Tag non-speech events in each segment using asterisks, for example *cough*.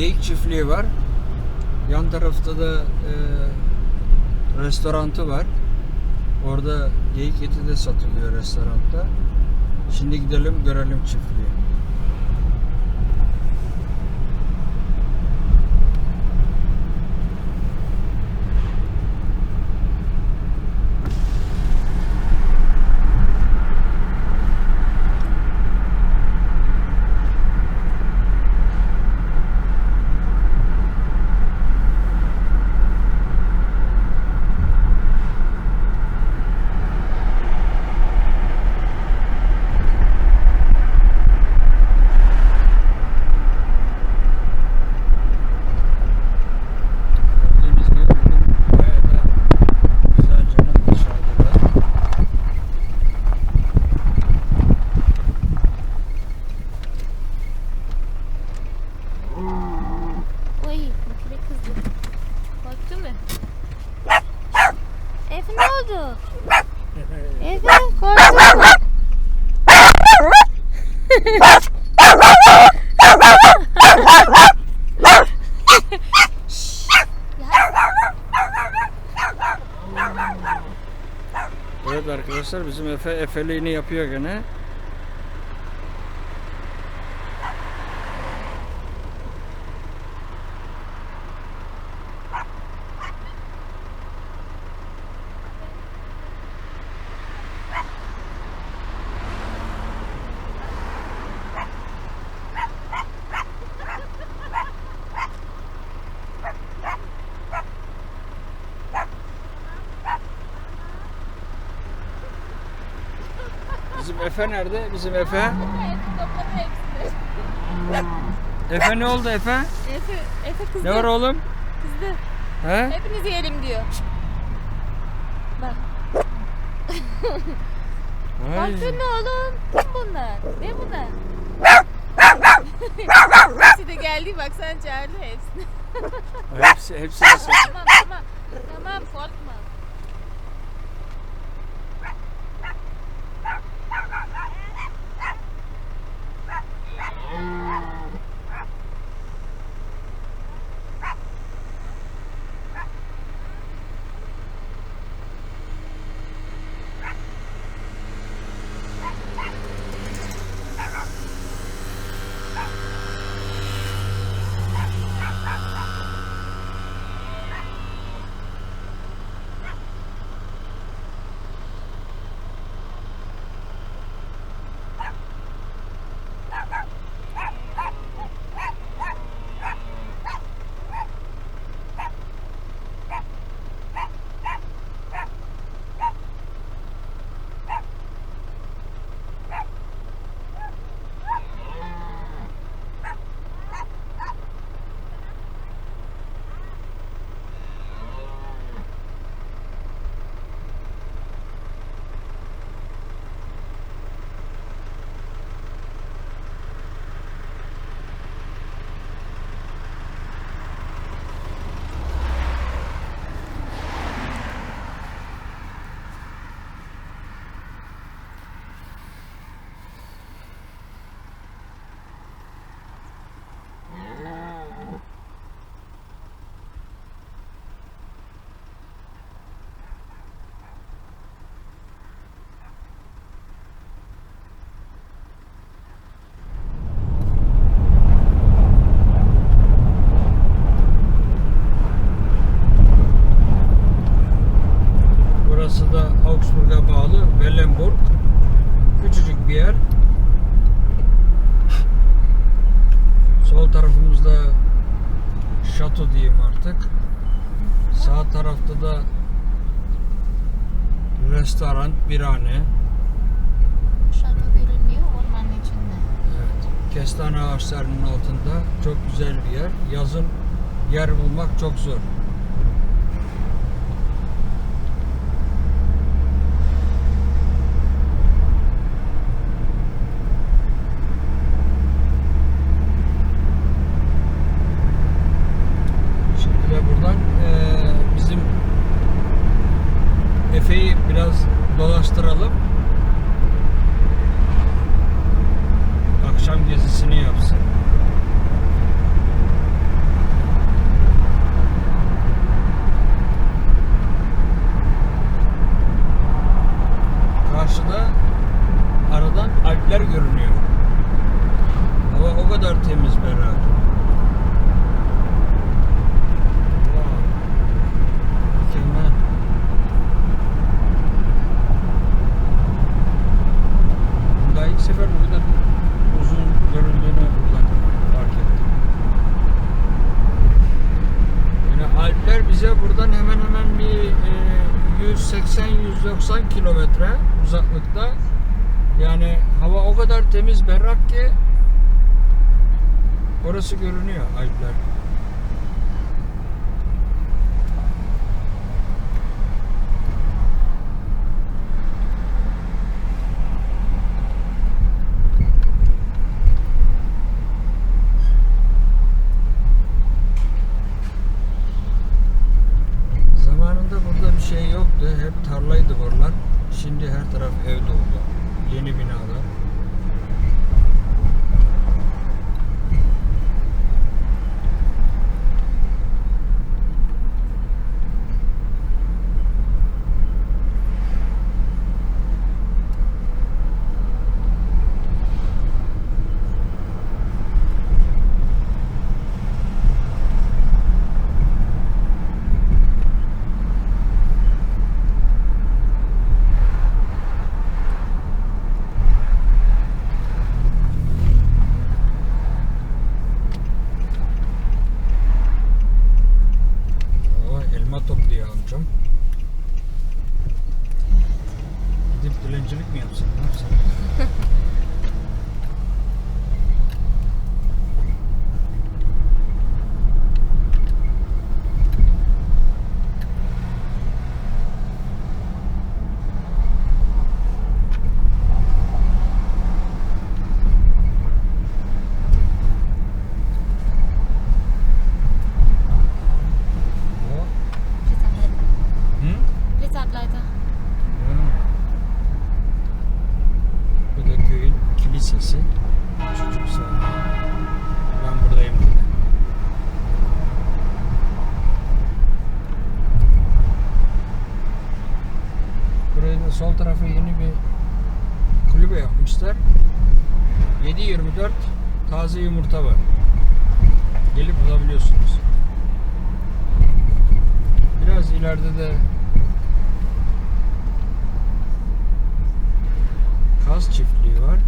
Geyik çiftliği var. Yan tarafta da e, restorantı var. Orada geyik eti de satılıyor restoranda. Şimdi gidelim görelim çiftliği. Gördüğünüz gibi bugün bayağı da güzel canım dışarıda. Oy makine kızdı. Korktun mu? Şşş, ya. Evet arkadaşlar bizim Efe Efeliğini yapıyor gene. Bizim Efe nerede? Bizim Efe. Efe ne oldu Efe? Efe, Efe kızdı. Ne var oğlum? Kızdı. He? Hepiniz yiyelim diyor. Bak. Vay. Baktın mı oğlum? Kim bunlar? Ne bunlar? Hepsi de geldi bak sen çağırdı hepsini. Hepsi, hepsi sen. tamam tamam. Tamam korkma. Restoran, birhane. Şato görünüyor ormanın içinde. Evet. Kestane ağaçlarının altında çok güzel bir yer. Yazın yer bulmak çok zor. Yumurta var. Gelip alabiliyorsunuz. Biraz ileride de Kaz çiftliği var.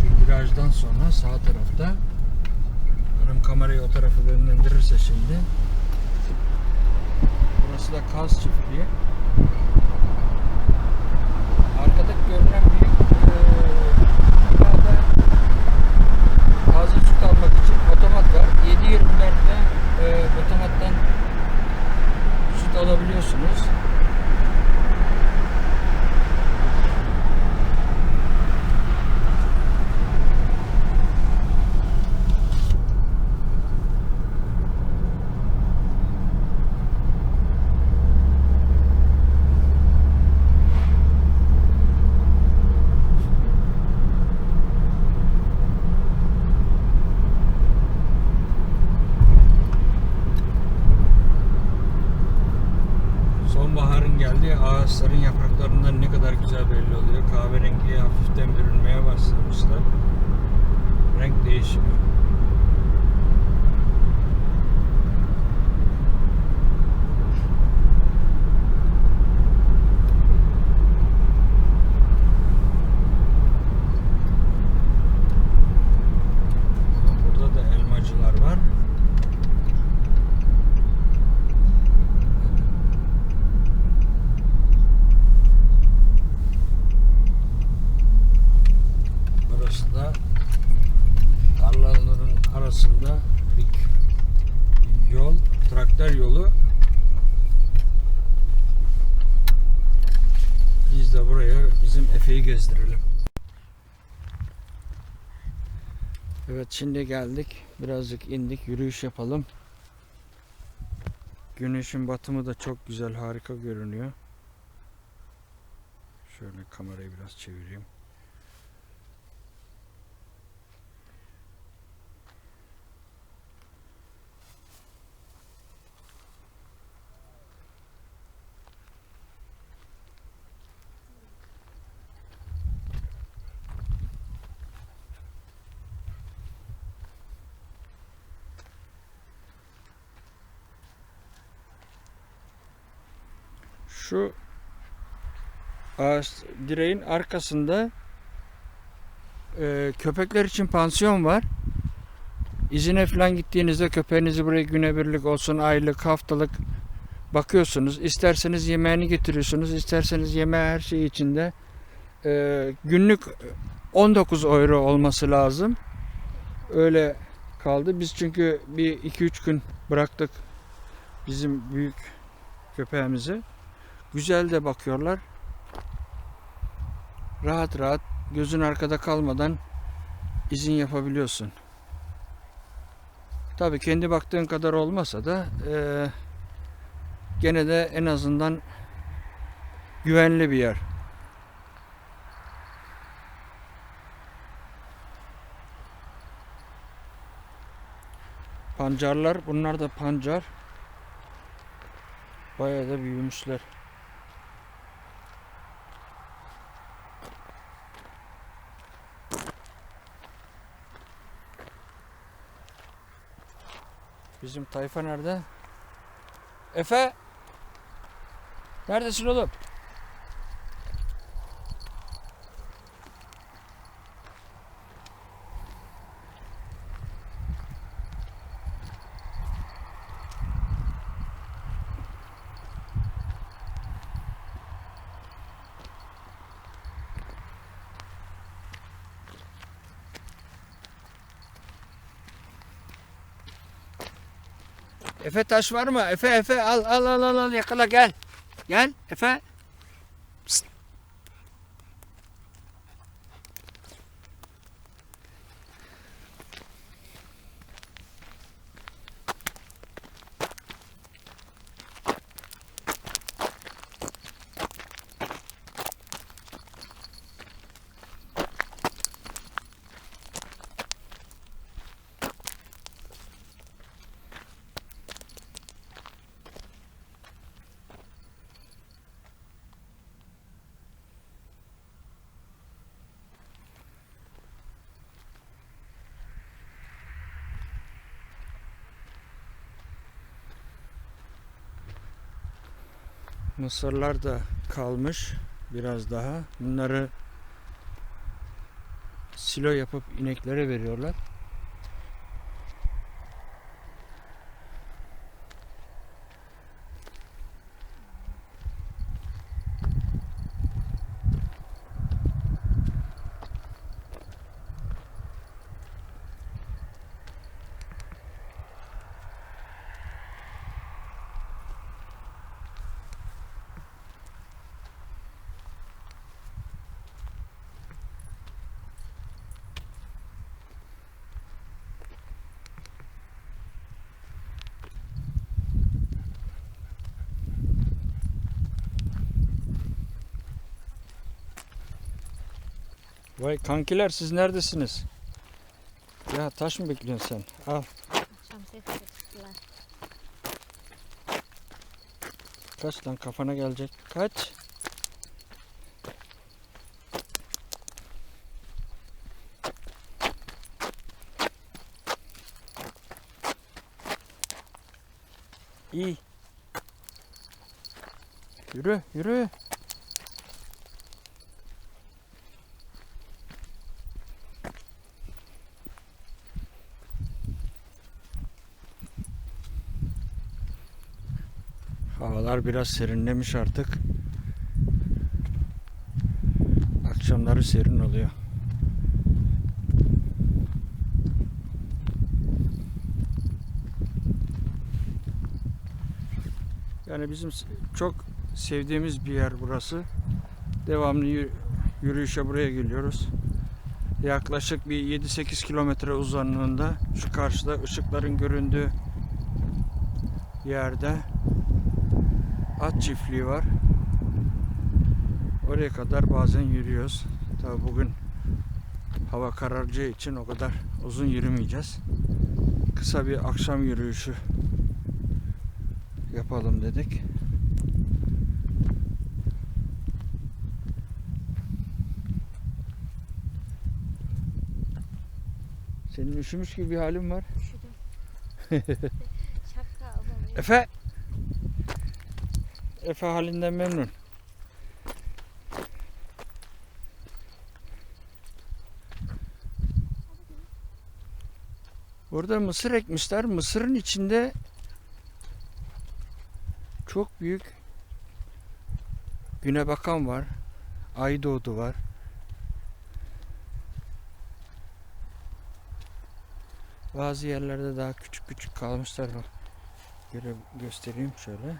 Şu virajdan sonra sağ tarafta hanım kamerayı o tarafa yönlendirirse şimdi burası da Kaz çiftliği. Arkada görünen büyük var. 7.24'te eee otomattan süt alabiliyorsunuz. Sonbaharın geldiği ağaçların yapraklarından ne kadar güzel belli oluyor. Kahverengiye hafiften bürünmeye başlamışlar. Renk değişimi. Burada da elmacılar var. Burası da tarlaların arasında bir yol, traktör yolu. Biz de buraya bizim Efe'yi gezdirelim. Evet şimdi geldik. Birazcık indik. Yürüyüş yapalım. Güneşin batımı da çok güzel, harika görünüyor. Şöyle kamerayı biraz çevireyim. Şu ağaç direğin arkasında e, köpekler için pansiyon var. İzine falan gittiğinizde köpeğinizi buraya günebirlik olsun, aylık, haftalık bakıyorsunuz. İsterseniz yemeğini getiriyorsunuz. isterseniz yemeği her şey içinde. Ee, günlük 19 euro olması lazım. Öyle kaldı. Biz çünkü bir 2-3 gün bıraktık bizim büyük köpeğimizi. Güzel de bakıyorlar. Rahat rahat gözün arkada kalmadan izin yapabiliyorsun. Tabii kendi baktığın kadar olmasa da eee, gene de en azından güvenli bir yer. Pancarlar, bunlar da pancar. Bayağı da büyümüşler. Bizim tayfa nerede? Efe! Neredesin oğlum? Efe taş var mı? Efe Efe al al al al al yakala gel. Gel Efe. Mısırlar da kalmış biraz daha. Bunları silo yapıp ineklere veriyorlar. Vay kankiler siz neredesiniz? Ya taş mı bekliyorsun sen? Al kaç lan kafana gelecek. Kaç. İyi. Yürü yürü. Havalar biraz serinlemiş artık. Akşamları serin oluyor. Yani bizim çok sevdiğimiz bir yer burası. Devamlı yü- yürüyüşe buraya geliyoruz. Yaklaşık bir 7-8 kilometre uzanlığında şu karşıda ışıkların göründüğü yerde at çiftliği var. Oraya kadar bazen yürüyoruz. Tabi bugün hava kararacağı için o kadar uzun yürümeyeceğiz. Kısa bir akşam yürüyüşü yapalım dedik. Senin üşümüş gibi bir halin var. Üşüdüm. *laughs* Şapka almalıyım. Efe. Efe halinden memnun. Burada mısır ekmişler. Mısırın içinde Çok büyük güne bakan var. Ay doğdu var. Bazı yerlerde daha küçük küçük kalmışlar. Göre göstereyim şöyle.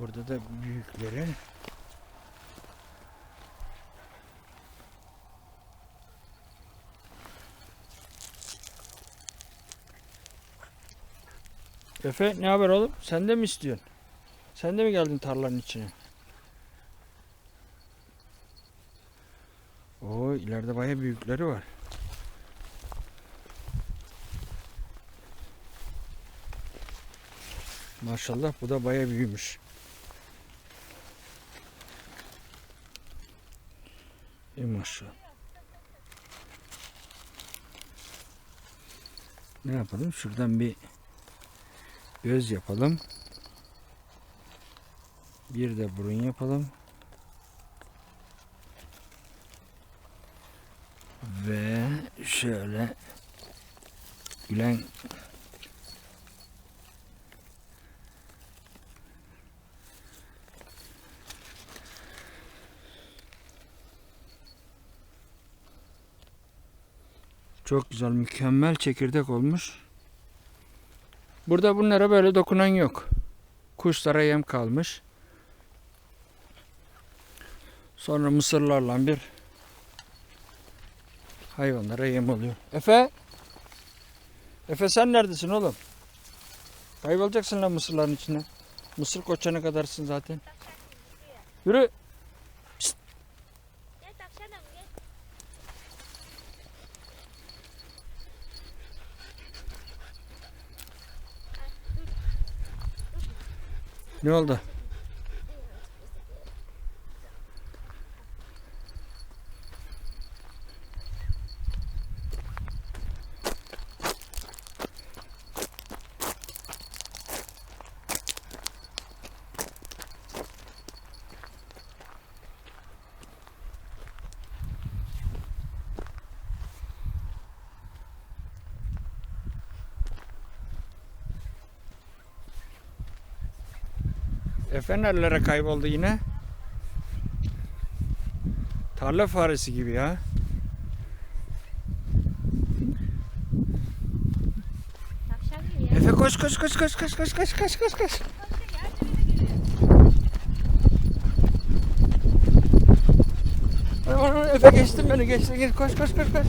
Burada da büyükleri. Efe ne haber oğlum? Sen de mi istiyorsun? Sen de mi geldin tarlanın içine? Oo ileride baya büyükleri var. Maşallah bu da baya büyümüş. İyi maşallah. Ne yapalım? Şuradan bir göz yapalım. Bir de burun yapalım. Ve şöyle gülen Çok güzel, mükemmel çekirdek olmuş. Burada bunlara böyle dokunan yok. Kuşlara yem kalmış. Sonra mısırlarla bir hayvanlara yem oluyor. Efe? Efe sen neredesin oğlum? Kaybolacaksın lan mısırların içine. Mısır koçana kadarsın zaten. Yürü. Ne oldu? Efe nerelere kayboldu yine? Tarla faresi gibi ya. Efe koş koş koş koş koş koş koş koş koş koş. Efe geçtin beni geçtin gir koş koş koş koş.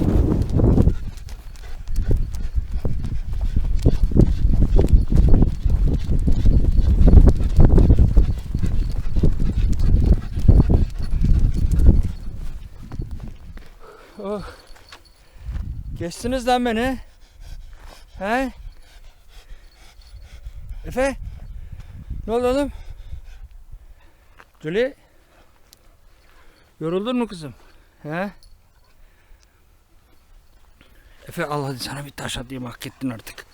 Oh. Geçtiniz lan beni. He? Efe? Ne oldu oğlum? Julie? Yoruldun mu kızım? He? Efe al hadi sana bir taş atayım hak ettin artık.